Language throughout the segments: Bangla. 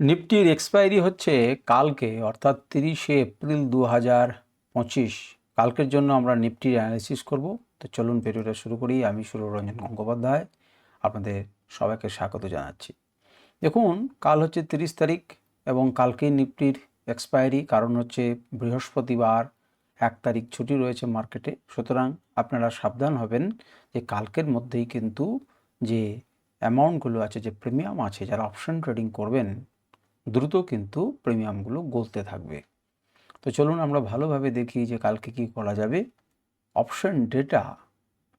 নিফটির এক্সপায়ারি হচ্ছে কালকে, অর্থাৎ তিরিশে এপ্রিল দু হাজার পঁচিশ। কালকের জন্য আমরা নিফটির অ্যানালিসিস করব। তো চলুন ভিডিওটা শুরু করি। আমি সুররঞ্জন গঙ্গোপাধ্যায়, আপনাদের সবাইকে স্বাগত জানাচ্ছি। দেখুন, কাল হচ্ছে তিরিশ তারিখ এবং কালকে নিফটির এক্সপায়ারি কারণ হচ্ছে বৃহস্পতিবার, এক তারিখ ছুটি রয়েছে মার্কেটে। সুতরাং আপনারা সাবধান হবেন যে কালকের মধ্যেই কিন্তু যে অ্যামাউন্টগুলো আছে, যে প্রিমিয়াম আছে, যারা অপশন ট্রেডিং করবেন দ্রুত কিন্তু প্রিমিয়ামগুলো গলতে থাকবে। তো চলুন আমরা ভালোভাবে দেখি যে কালকে কি করা যাবে। অপশন ডেটা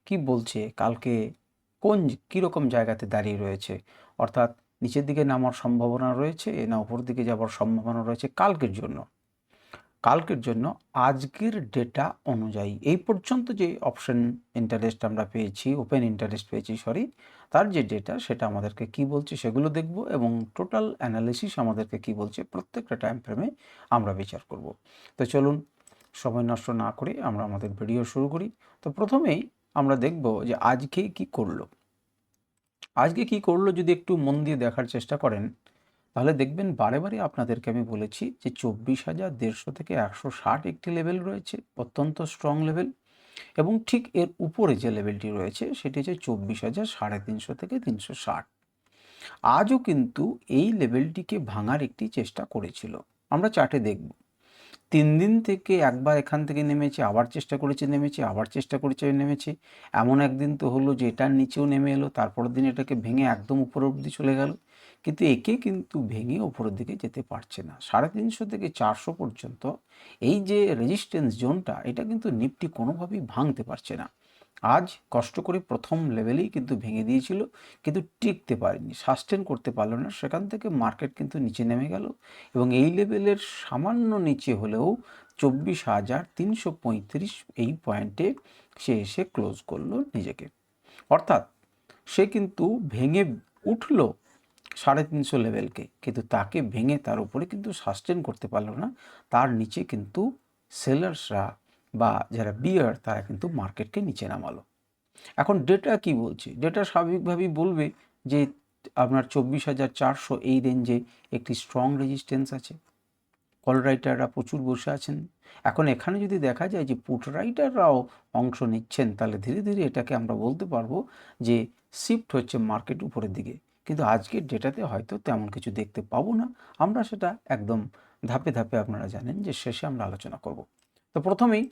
কি বলছে? কালকে কোন কীরকম জায়গাতে দাঁড়িয়ে রয়েছে? অর্থাৎ নিচের দিকে নামার সম্ভাবনা রয়েছে না উপর দিকে যাওয়ার সম্ভাবনা রয়েছে কালকের জন্য? কালকের জন্য আজকের ডেটা অনুযায়ী। এই পর্যন্ত যে অপশন ইন্টারেস্ট আমরা পেয়েছি ওপেন ইন্টারেস্ট পেয়েছি সরি তার যে ডেটা সেটা আমাদেরকে কি বলছে সেগুলো দেখব এবং টোটাল অ্যানালিসিস আমাদেরকে কি বলছে প্রত্যেকটা টাইম ফ্রেমে আমরা বিচার করব। তো চলুন, সময় নষ্ট না করে আমরা আমাদের ভিডিও শুরু করি। তো প্রথমেই আমরা দেখব যে আজকে কি করল। আজকে কি করল যদি একটু মন দিয়ে দেখার চেষ্টা করেন তাহলে দেখবেন বারে বারে আপনাদেরকে আমি বলেছি যে চব্বিশ হাজার দেড়শো থেকে একশো ষাট একটি লেভেল রয়েছে, অত্যন্ত স্ট্রং লেভেল এবং ঠিক এর উপরে যে লেভেলটি রয়েছে সেটি হচ্ছে চব্বিশ হাজার সাড়ে তিনশো থেকে তিনশো ষাট। আজও কিন্তু এই লেভেলটিকে ভাঙার একটি চেষ্টা করেছিল। আমরা চার্টে দেখব। তিন দিন থেকে একবার এখান থেকে নেমেছে, আবার চেষ্টা করেছে, নেমেছে, আবার চেষ্টা করেছে, নেমেছে। এমন একদিন তো হলো যে এটার নিচেও নেমে এলো, তারপরের দিন এটাকে ভেঙে একদম উপর অবধি চলে গেল। কিন্তু একে কিন্তু ভেঙে ওপরের দিকে যেতে পারছে না। সাড়ে তিনশো থেকে চারশো পর্যন্ত এই যে রেজিস্ট্যান্স জোনটা এটা কিন্তু নিফটি কোনোভাবেই ভাঙতে পারছে না। আজ কষ্ট করে প্রথম লেভেলেই কিন্তু ভেঙে দিয়েছিল, কিন্তু টিকতে পারেনি সাস্টেন করতে পারল না। সেখান থেকে মার্কেট কিন্তু নিচে নেমে গেল এবং এই লেভেলের সামান্য নিচে হলেও চব্বিশ হাজার তিনশো পঁয়ত্রিশ এই পয়েন্টে সে এসে ক্লোজ করল নিজেকে। অর্থাৎ সে কিন্তু ভেঙে উঠল সাড়ে তিনশো লেভেলকে। কিন্তু তাকে ভেঙে তার উপরে কিন্তু সাস্টেন করতে পারল না। তার নিচে কিন্তু সেলার্সরা বা যারা বিয়ার তারা কিন্তু মার্কেটকে নিচে নামালো। এখন ডেটা কি বলছে? ডেটা স্বাভাবিকভাবেই বলবে যে আপনার চব্বিশ হাজার চারশো এই রেঞ্জে একটি স্ট্রং রেজিস্ট্যান্স আছে। কল রাইটাররা প্রচুর বসে আছেন। এখন এখানে যদি দেখা যায় যে পুট রাইটাররাও অংশ নিচ্ছেন, তাহলে ধীরে ধীরে এটাকে আমরা বলতে পারব যে শিফট হচ্ছে মার্কেট উপরের দিকে। কিন্তু আজকের ডেটাতে হয়তো তেমন কিছু দেখতে পাবো না। আমরা সেটা একদম ধাপে ধাপে আপনারা জানেন যে শেষে আমরা আলোচনা করব। তো প্রথমেই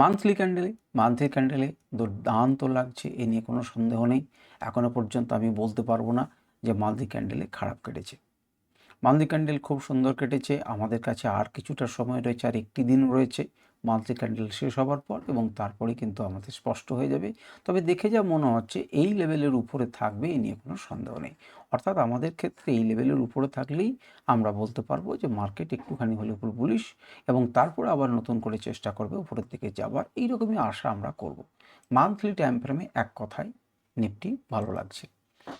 মান্থলি ক্যান্ডেলে মান্থলি ক্যান্ডেলে দুর্দান্ত লাগছে, এ নিয়ে কোনো সন্দেহ নেই। এখনও পর্যন্ত আমি বলতে পারব না যে মান্থলি ক্যান্ডেলে খারাপ কেটেছে। মান্থলি ক্যান্ডেল খুব সুন্দর কেটেছে, আমাদের কাছে আর কিছুটা সময় রয়েছে, আর একটি দিন রয়েছে। মান্থলি ক্যান্ডেল শেষ হবার পর এবং তারপরে কিন্তু আমাদের স্পষ্ট হয়ে যাবে। তবে দেখে যা মনে হচ্ছে, এই লেভেলের উপরে থাকবে এ নিয়ে কোনো সন্দেহ নেই। অর্থাৎ আমাদের ক্ষেত্রে এই লেভেলের উপরে থাকলেই আমরা বলতে পারব যে মার্কেট একটুখানি হলে উপর বুলিশ এবং তারপরে আবার নতুন করে চেষ্টা করবে উপরের দিকে যাবার এইরকমই আশা আমরা করব। মান্থলি টাইম ফ্রেমে এক কথায় নিফটি ভালো লাগছে।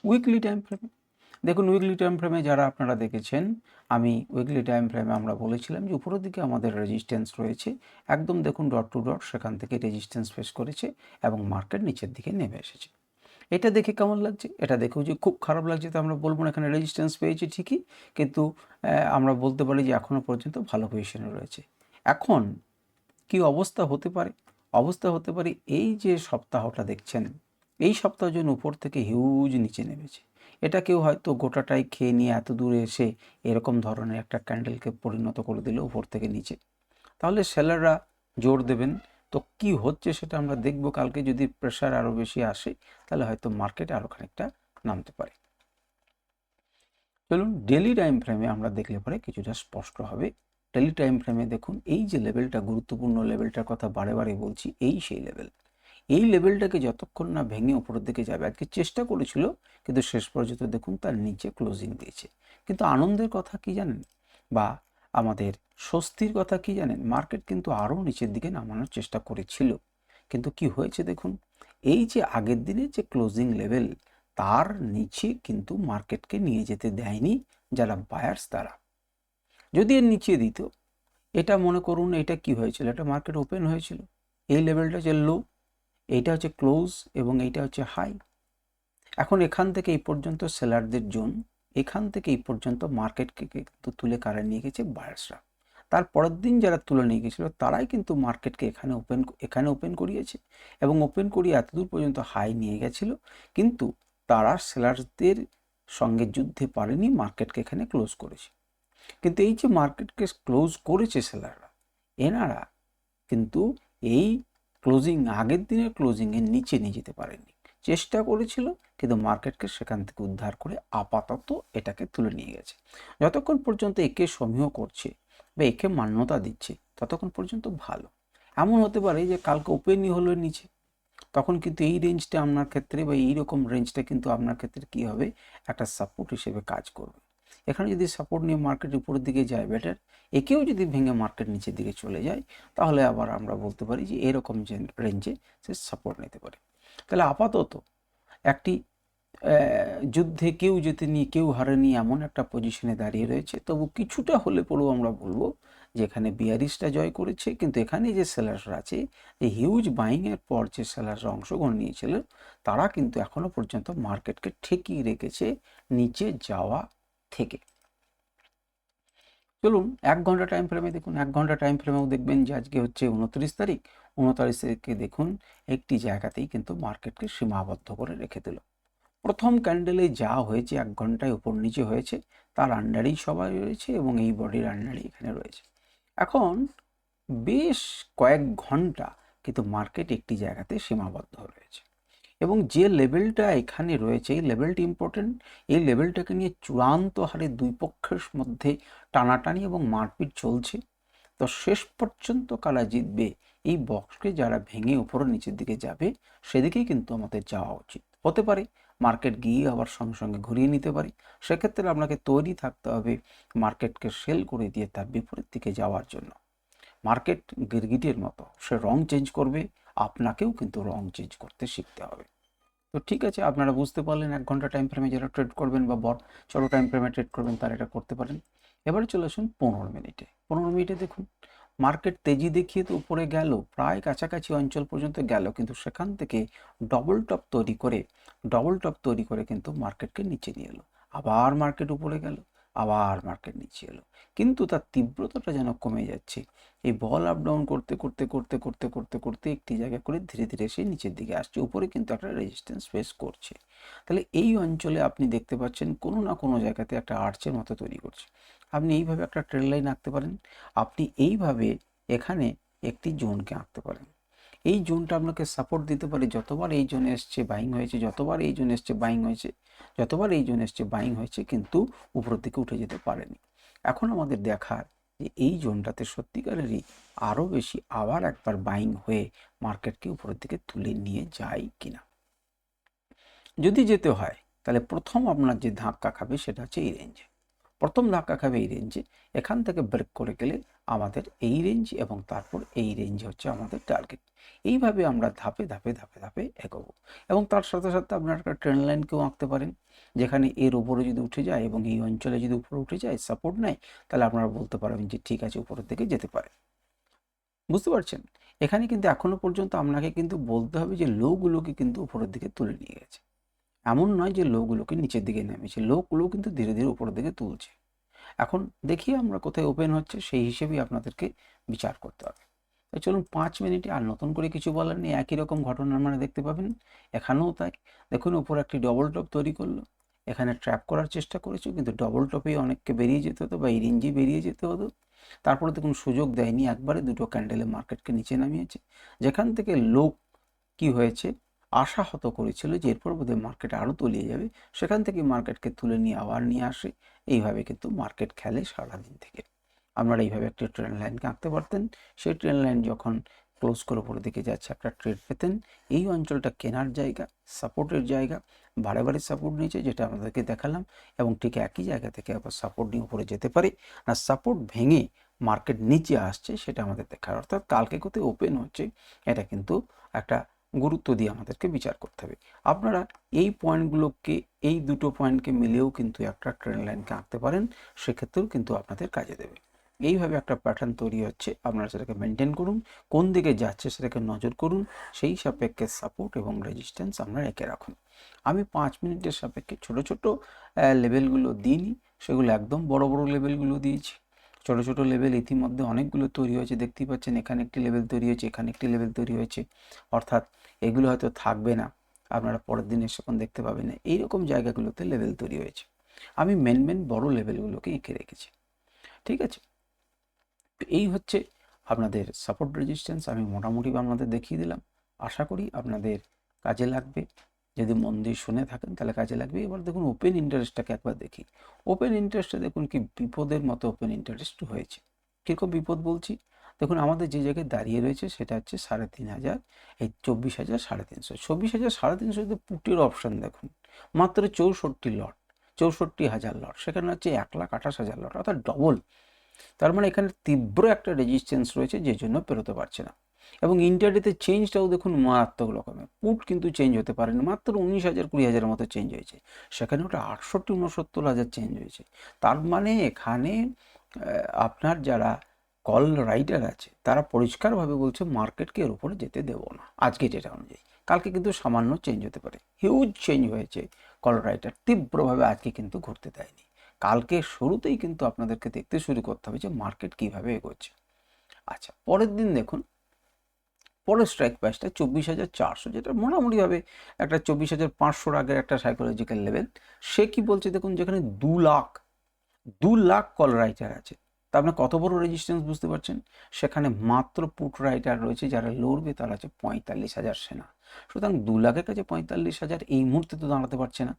উইকলি টাইম ফ্রেমে দেখুন উইকলি টাইম ফ্রেমে যারা আপনারা দেখেছেন, আমি উইকলি টাইম ফ্রেমে আমরা বলেছিলাম যে উপরের দিকে আমাদের রেজিস্ট্যান্স রয়েছে। একদম দেখুন ডট টু ডট সেখান থেকে রেজিস্ট্যান্স ফেস করেছে এবং মার্কেট নিচের দিকে নেমে এসেছে। এটা দেখে কেমন লাগছে? এটা দেখেও যে খুব খারাপ লাগছে তো আমরা বলব না, এখানে রেজিস্ট্যান্স পেয়েছি ঠিকই, কিন্তু আমরা বলতে পারি যে এখনও পর্যন্ত ভালো পজিশনে রয়েছে। এখন কি অবস্থা হতে পারে? অবস্থা হতে পারে এই যে সপ্তাহটা দেখছেন এই সপ্তাহ জন্য উপর থেকে হিউজ নিচে নেমেছে। এটা কেউ হয়তো গোটাটাই খেয়ে নিয়ে এত দূরে এসে এরকম ধরনের একটা ক্যান্ডেলকে পরিণত করে দিল উপর থেকে নিচে। তাহলে সেলাররা জোর দেবেন। তো কি হচ্ছে সেটা আমরা দেখব। কালকে যদি প্রেশার আরও বেশি আসে, তাহলে হয়তো মার্কেটে আরও খানিকটা নামতে পারে। চলুন ডেলি টাইম ফ্রেমে আমরা দেখলে পরে কিছুটা স্পষ্ট হবে। ডেলি টাইম ফ্রেমে দেখুন, এই যে লেভেলটা গুরুত্বপূর্ণ লেভেলটার কথা বারে বারে বলছি, এই সেই লেভেল এই লেভেলটাকে যতক্ষণ না ভেঙে উপরের দিকে যাবে, আজকে চেষ্টা করেছিল, কিন্তু শেষ পর্যন্ত দেখুন তার নিচে ক্লোজিং দিয়েছে। কিন্তু আনন্দের কথা কি জানেন? বা আমাদের স্বস্তির কথা কি জানেন? মার্কেট কিন্তু আরও নিচের দিকে নামানোর চেষ্টা করেছিল। কিন্তু কি হয়েছে দেখুন? এই যে আগের দিনে যে ক্লোজিং লেভেল তার নিচে কিন্তু মার্কেটকে নিয়ে যেতে দেয়নি যারা বায়ার্স তারা। যদি এর নিচে দিত, এটা মনে করুন, এটা কি হয়েছিল? এটা মার্কেট ওপেন হয়েছিল। এই লেভেলটা যে লো এইটা হচ্ছে ক্লোজ এবং এইটা হচ্ছে হাই। এখন এখান থেকে এই পর্যন্ত সেলারদের জোন, এখান থেকে এই পর্যন্ত মার্কেটকে কিন্তু তুলে কারা নিয়ে গেছে? বায়ার্সরা। তার পরের দিন যারা তুলে নিয়ে গেছিল, তারাই কিন্তু মার্কেটকে এখানে ওপেন এখানে ওপেন করিয়েছে এবং ওপেন করিয়ে এতদূর পর্যন্ত হাই নিয়ে গেছিল, কিন্তু তারা সেলার্সদের সঙ্গে যুদ্ধে পারেনি, মার্কেটকে এখানে ক্লোজ করেছে। কিন্তু এই যে মার্কেটকে ক্লোজ করেছে সেলাররা, এনারা কিন্তু এই ক্লোজিং আগের দিনের ক্লোজিংয়ের নিচে নিয়ে যেতে পারেনি চেষ্টা করেছিল, কিন্তু মার্কেটকে সেখান থেকে উদ্ধার করে আপাতত এটাকে তুলে নিয়ে গেছে। যতক্ষণ পর্যন্ত একে সমীহ করছে বা একে মান্যতা দিচ্ছে, ততক্ষণ পর্যন্ত ভালো। এমন হতে পারে যে কালকে ওপেনই হলো নিচে। তখন কিন্তু এই রেঞ্জটা আপনার ক্ষেত্রে বা এইরকম রেঞ্জটা কিন্তু আপনার ক্ষেত্রে কী হবে? একটা সাপোর্ট হিসেবে কাজ করবে। এখানে যদি সাপোর্ট নিয়ে মার্কেট উপরের দিকে যায় বেটার একেও যদি ভেঙে মার্কেট নিচের দিকে চলে যায়, তাহলে আবার আমরা বলতে পারি যে এরকম রেঞ্জে সে সাপোর্ট নিতে পারে। তাহলে আপাতত একটি যুদ্ধে কেউ জিতেনি কেউ হারেনি এমন একটা পজিশনে দাঁড়িয়ে রয়েছে। তবু কিছুটা হলে পরেও আমরা বলব যে এখানে বিয়ারিশটা জয় করেছে, কিন্তু এখানে যে সেলার্সরা আছে, যে হিউজ বাইংয়ের পর যে সেলার্সরা অংশগ্রহণ নিয়েছিল, তারা কিন্তু এখনও পর্যন্ত মার্কেটকে ঠেকিয়ে রেখেছে, নিচে যাওয়া থেকে। চলুন, এক ঘণ্টা টাইম ফ্রেমে দেখুন, এক ঘণ্টা টাইম ফ্রেমেও দেখবেন যে আজকে হচ্ছে উনত্রিশ তারিখ। উনত্রিশ তারিখে দেখুন, একটি জায়গাতেই কিন্তু মার্কেটকে সীমাবদ্ধ করে রেখে দিল। প্রথম ক্যান্ডেলে যা হয়েছে, এক ঘন্টায় উপর নিচে হয়েছে, তার আন্ডারেই সবাই রয়েছে এবং এই বডির আন্ডারেই এখানে রয়েছে। এখন বেশ কয়েক ঘণ্টা কিন্তু মার্কেট একটি জায়গাতে সীমাবদ্ধ রয়েছে। এবং যে লেভেলটা এখানে রয়েছে, এই লেভেলটি ইম্পর্টেন্ট এই লেভেলটাকে নিয়ে চূড়ান্ত হারে দুই পক্ষের মধ্যে টানাটানি এবং মারপিট চলছে। তো শেষ পর্যন্ত কারা জিতবে, এই বক্সকে যারা ভেঙে উপরে নিচের দিকে যাবে, সেদিকেই কিন্তু আমাদের যাওয়া উচিত। হতে পারে মার্কেট গিয়ে আবার সঙ্গে সঙ্গে ঘুরিয়ে নিতে পারি। সেক্ষেত্রে আপনাকে তৈরি থাকতে হবে মার্কেটকে সেল করে দিয়ে তার বিপরীত দিকে যাওয়ার জন্য। মার্কেট গিরগিটের মতো, সে রং চেঞ্জ করবে আপনাকেও কিন্তু রং চেঞ্জ করতে শিখতে হবে। তো ঠিক আছে, আপনারা বুঝতে পারলেন এক ঘণ্টা টাইম ফ্রেমে যারা ট্রেড করবেন বা বড়, ছোটো টাইম ফ্রেমে ট্রেড করবেন, তারা এটা করতে পারেন। এবারে চলে আসুন পনেরো মিনিটে। পনেরো মিনিটে দেখুন মার্কেট তেজি দেখিয়ে তো উপরে গেল, প্রায় কাছাকাছি অঞ্চল পর্যন্ত গেল, কিন্তু সেখান থেকে ডবল টপ তৈরি করে ডবল টপ তৈরি করে কিন্তু মার্কেটকে নিচে নিয়ে এলো। আবার মার্কেট উপরে গেল। আবার মার্কেট নিচে এলো। কিন্তু তার তীব্রতাটা যেন কমে যাচ্ছে। এই বল আপ ডাউন করতে করতে করতে করতে করতে করতে একটি জায়গা করে ধীরে ধীরে সে নিচের দিকে আসছে। উপরে কিন্তু একটা রেজিস্ট্যান্স ফেস করছে। তাহলে এই অঞ্চলে আপনি দেখতে পাচ্ছেন কোনো না কোনো জায়গাতে একটা আর্চের মতো তৈরি করছে। আপনি এইভাবে একটা ট্রেন লাইন আঁকতে পারেন। আপনি এইভাবে এখানে একটি জোনকে আঁকতে পারেন। এই জোনটা আপনাকে সাপোর্ট দিতে পারে। যতবার এই জোনে এসছে বাইং হয়েছে, যতবার এই জোনে এসছে বাইং হয়েছে, যতবার এই জোনে এসছে বাইং হয়েছে, কিন্তু উপরের দিকে উঠে যেতে পারেনি। এখন আমাদের দেখার যে এই জোনটাতে সত্যিকারেরই আরও বেশি আবার একবার বাইং হয়ে মার্কেটকে উপরের দিকে তুলে নিয়ে যায় কিনা। যদি যেতে হয়, তাহলে প্রথম আপনার যে ধাক্কা খাবে সেটা হচ্ছে এই রেঞ্জে প্রথম ধাক্কা খাবে এই রেঞ্জে এখান থেকে ব্রেক করে গেলে আমাদের এই রেঞ্জ এবং তারপর এই রেঞ্জ হচ্ছে আমাদের টার্গেট এইভাবে আমরা ধাপে ধাপে ধাপে ধাপে এগোবো। এবং তার সাথে সাথে আপনার একটা ট্রেন লাইনকেও আঁকতে পারেন, যেখানে এর উপরে যদি উঠে যায় এবং এই অঞ্চলে যদি উপরে উঠে যায় সাপোর্ট নেয়, তাহলে আপনারা বলতে পারবেন যে ঠিক আছে, উপরের দিকে যেতে পারে। বুঝতে পারছেন? এখানে কিন্তু এখনও পর্যন্ত আপনাকে কিন্তু বলতে হবে যে লোগুলোকে কিন্তু উপরের দিকে তুলে নিয়ে গেছে। এমন নয় যে লোগুলোকে নিচের দিকে নেমেছে লোকগুলো কিন্তু ধীরে ধীরে উপরের দিকে তুলছে। এখন দেখি আমরা কোথায় ওপেন হচ্ছে, সেই হিসেবেই আপনাদেরকে বিচার করতে হবে। তাই চলুন পাঁচ মিনিটে আর নতুন করে কিছু বলার নেই, একই রকম ঘটনা আপনারা দেখতে পাবেন। এখানেও তাই। দেখুন, উপর একটি ডবল টপ তৈরি করল। এখানে ট্র্যাপ করার চেষ্টা করেছ, কিন্তু ডবল টপেই অনেককে বেরিয়ে যেতে হতো বা এই রেঞ্জে বেরিয়ে যেতে হতো। তারপরে দেখুন, সুযোগ দেয়নি একবারে, দুটো ক্যান্ডেলে মার্কেটকে নিচে নামিয়েছে। যেখান থেকে লোক কি হয়েছে আশাহত করেছিল যে এরপর বোধহয় মার্কেট আরও তলিয়ে যাবে। সেখান থেকে মার্কেটকে তুলে নিয়ে আবার নিয়ে আসে। এইভাবে কিন্তু মার্কেট খেলে সারাদিন থেকে। আপনারা এইভাবে একটা ট্রেন লাইনকে আঁকতে পারতেন। সেই ট্রেন লাইন যখন ক্লোজ করে উপরের দিকে যাচ্ছে একটা ট্রেড পেতেন। এই অঞ্চলটা কেনার জায়গা সাপোর্টের জায়গা, বারে বারে সাপোর্ট নিয়েছে, যেটা আমাদেরকে দেখালাম। এবং ঠিক একই জায়গা থেকে আবার সাপোর্ট নিয়ে উপরে যেতে পারে। না সাপোর্ট ভেঙে মার্কেট নিচে আসছে, সেটা আমাদের দেখার অর্থাৎ কালকে কোথায় ওপেন হচ্ছে। এটা কিন্তু একটা গুরুত্ব দিয়ে আমাদেরকে বিচার করতে হবে। আপনারা এই পয়েন্টগুলোকে, এই দুটো পয়েন্টকে মিলেও কিন্তু একটা ট্রেন লাইনকে আঁকতে পারেন, সেক্ষেত্রেও কিন্তু আপনাদের কাজে দেবে। এইভাবে একটা প্যাটার্ন তৈরি হচ্ছে, আপনারা সেটাকে মেনটেন করুন, কোন দিকে যাচ্ছে সেটাকে নজর করুন, সেই সাপেক্ষে সাপোর্ট এবং রেজিস্ট্যান্স আপনারা এঁকে রাখুন। আমি পাঁচ মিনিটের সাপেক্ষে ছোট ছোট লেভেলগুলো দিইনি, সেগুলো একদম বড় বড় লেভেলগুলো দিয়েছি। ছোট ছোট লেভেল ইতিমধ্যে অনেকগুলো তৈরি হয়েছে। দেখতেই পাচ্ছেন, এখানে একটি লেভেল তৈরি হয়েছে, এখানে একটি লেভেল তৈরি হয়েছে। অর্থাৎ এগুলো হয়তো থাকবে না, আপনারা পরের দিন এসে দেখতে পাবেন না। এইরকম জায়গাগুলোতে লেভেল তৈরি হয়েছে। আমি মেন মেন বড় লেভেলগুলোকে এঁকে রেখেছি। ঠিক আছে? তো এই হচ্ছে আপনাদের সাপোর্ট রেজিস্ট্যান্স আমি মোটামুটি আপনাদের দেখিয়ে দিলাম। আশা করি আপনাদের কাজে লাগবে। যদি মন দিয়ে শুনে থাকেন, তাহলে কাজে লাগবে। এবার দেখুন ওপেন ইন্টারেস্টটাকে একবার দেখি। ওপেন ইন্টারেস্টে দেখুন কি বিপদের মতো ওপেন ইন্টারেস্ট হয়েছে। কীরকম বিপদ বলছি? দেখুন, আমাদের যে জায়গায় দাঁড়িয়ে রয়েছে, সেটা হচ্ছে সাড়ে তিন হাজার, এই চব্বিশ হাজার সাড়ে তিনশো। চব্বিশ হাজার সাড়ে তিনশোতে পুটির অপশান দেখুন, মাত্র চৌষট্টি লট চৌষট্টি হাজার লট সেখানে হচ্ছে এক লাখ আঠাশ হাজার লট অর্থাৎ ডবল তার মানে এখানে তীব্র একটা রেজিস্ট্যান্স রয়েছে, যে জন্য পেরোতে পারছে না। এবং ইন্টারডেতে চেঞ্জটাও দেখুন মারাত্মক রকমের। পুট কিন্তু চেঞ্জ হতে পারেনি। মাত্র উনিশ হাজার, কুড়ি হাজারের মতো চেঞ্জ হয়েছে। সেখানে ওটা আটষট্টি, উনসত্তর হাজার চেঞ্জ হয়েছে। তার মানে এখানে আপনার যারা কল রাইটার আছে, তারা পরিষ্কারভাবে বলছে মার্কেটকে এর উপরে যেতে দেবো না। আজকে যেটা অনুযায়ী। কালকে কিন্তু সামান্য চেঞ্জ হতে পারে। হিউজ চেঞ্জ হয়েছে কল রাইটার তীব্রভাবে আজকে কিন্তু ঘুরতে দেয়নি। কালকে শুরুতেই কিন্তু আপনাদেরকে দেখতে শুরু করতে হবে যে মার্কেট কীভাবে এগোচ্ছে। আচ্ছা পরের দিন দেখুন পরের স্ট্রাইক প্রাইসটা চব্বিশ হাজার চারশো, যেটা মোটামুটিভাবে একটা চব্বিশ হাজার পাঁচশোর আগের একটা সাইকোলজিক্যাল লেভেল সে কি বলছে দেখুন, যেখানে দু লাখ দু লাখ কল রাইটার আছে। তা আপনি কত বড় রেজিস্ট্যান্স বুঝতে পারছেন? সেখানে মাত্র পুট রাইটার রয়েছে যারা লড়বে, তারা আছে পঁয়তাল্লিশ হাজার সেনা। সুতরাং দু লাখের কাছে পঁয়তাল্লিশ হাজার এই মুহূর্তে তো দাঁড়াতে পারছে না।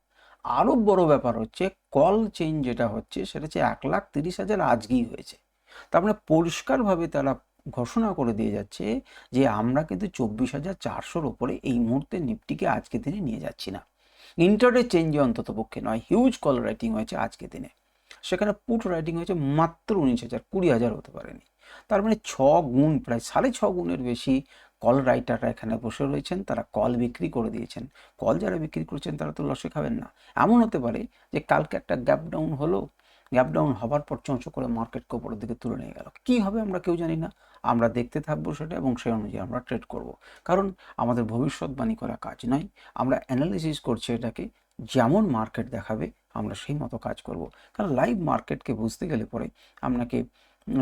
আরও বড় ব্যাপার হচ্ছে কল চেঞ্জ যেটা হচ্ছে, সেটা হচ্ছে এক লাখ তিরিশ হাজার আজকেই হয়েছে। তার মানে পরিষ্কারভাবে তারা ঘোষণা করে দিয়ে যাচ্ছে যে আমরা কিন্তু চব্বিশ হাজার চারশোর ওপরে এই মুহূর্তে নিফটিকে আজকে দিনে নিয়ে যাচ্ছি না। ইন্টারডে চেঞ্জে অন্তত পক্ষে নয়, হিউজ কল রাইটিং হয়েছে আজকে দিনে। সেখানে পুট রাইটিং হয়েছে মাত্র উনিশ হাজার, কুড়ি হাজার হতে পারেনি। তার মানে ছ গুণ, প্রায় সাড়ে ছ গুণের বেশি কল রাইটাররা এখানে বসে রয়েছেন, তারা কল বিক্রি করে দিয়েছেন। কল যারা বিক্রি করছেন তারা তো লসে খাবেন না। এমন হতে পারে যে কালকে একটা গ্যাপ ডাউন হলো গ্যাপ ডাউন হবার পর চঞ্চ করে মার্কেটকে উপরের দিকে তুলে নিয়ে গেল। কী হবে আমরা কেউ জানি না। আমরা দেখতে থাকব সেটা এবং সেই অনুযায়ী আমরা ট্রেড করব। কারণ আমাদের ভবিষ্যৎবাণী করা কাজ নয়। আমরা অ্যানালিসিস করছি এটাকে। যেমন মার্কেট দেখাবে, আমরা সেই মতো কাজ করব। কারণ লাইভ মার্কেটকে বুঝতে গেলে পরে আপনাকে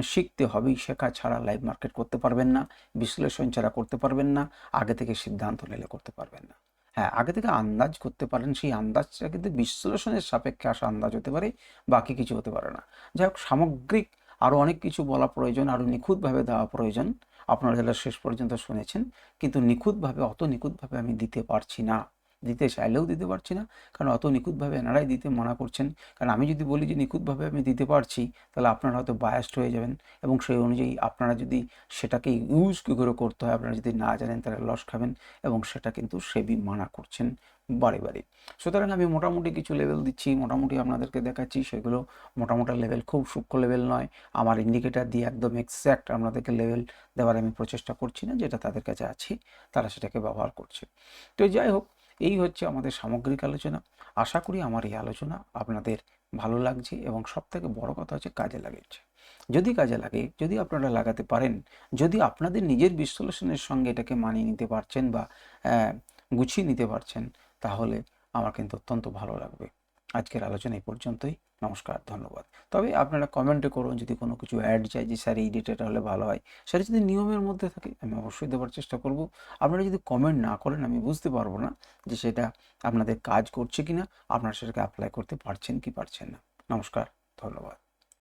শিখতে হবেই। শেখা ছাড়া লাইভ মার্কেট করতে পারবেন না। বিশ্লেষণ ছাড়া করতে পারবেন না। আগে থেকে সিদ্ধান্ত নিলে করতে পারবেন না। হ্যাঁ আগে থেকে আন্দাজ করতে পারেন, সেই আন্দাজটা কিন্তু বিশ্লেষণের সাপেক্ষে আসা আন্দাজ হতে পারে, বাকি কিছু হতে পারে না। যাই হোক, সামগ্রিক আরও অনেক কিছু বলা প্রয়োজন আরও নিখুঁতভাবে দেওয়া প্রয়োজন, আপনারা যারা শেষ পর্যন্ত শুনেছেন, কিন্তু নিখুঁতভাবে, অত নিখুঁতভাবে আমি দিতে পারছি না। দিতে চাইলেও দিতে পারছি না। কারণ অত নিখুঁতভাবে এনারাই দিতে মানা করছেন। কারণ আমি যদি বলি যে নিখুঁতভাবে আমি দিতে পারছি, তাহলে আপনারা হয়তো বায়াস্ট হয়ে যাবেন এবং সেই অনুযায়ী আপনারা যদি সেটাকে ইউজ কী করে করতে হয়, আপনারা যদি না জানেন, তাহলে লস খাবেন এবং সেটা কিন্তু সেবি মানা করছেন বারে বারে। সুতরাং আমি মোটামুটি কিছু লেভেল দিচ্ছি, মোটামুটি আপনাদেরকে দেখাচ্ছি, সেগুলো মোটামোটা লেভেল খুব সূক্ষ্ম লেভেল নয়। আমার ইন্ডিকেটার দিয়ে একদম এক্স্যাক্ট আপনাদেরকে লেভেল দেওয়ার আমি প্রচেষ্টা করছি না, যেটা তাদের কাছে আছে, তারা সেটাকে ব্যবহার করছে। তো যাই হোক এই হচ্ছে আমাদের সামগ্রিক আলোচনা। আশা করি আমার এই আলোচনা আপনাদের ভালো লাগছে এবং সব থেকে বড় কথা হচ্ছে কাজে লাগছে। যদি কাজে লাগে, যদি আপনারা লাগাতে পারেন, যদি আপনাদের নিজের বিশ্লেষণের সঙ্গে এটাকে মানিয়ে নিতে পারছেন বা গুছিয়ে নিতে পারছেন, তাহলে আমার কিন্তু অত্যন্ত ভালো লাগবে। আজকের আলোচনা এই পর্যন্তই। নমস্কার, ধন্যবাদ। তবে আপনারা কমেন্টে করুন, যদি কোনো কিছু অ্যাড চাই যে, স্যার, এই ডেটাটা হলে ভালো হয়। সেটা যদি নিয়মের মধ্যে থাকে, আমি অবশ্যই দেওয়ার চেষ্টা করব। আপনারা যদি কমেন্ট না করেন, আমি বুঝতে পারব না যে, সেটা আপনাদের কাজ করছে কি না আপনারা সেটাকে অ্যাপ্লাই করতে পারছেন কি পারছেন না। নমস্কার, ধন্যবাদ।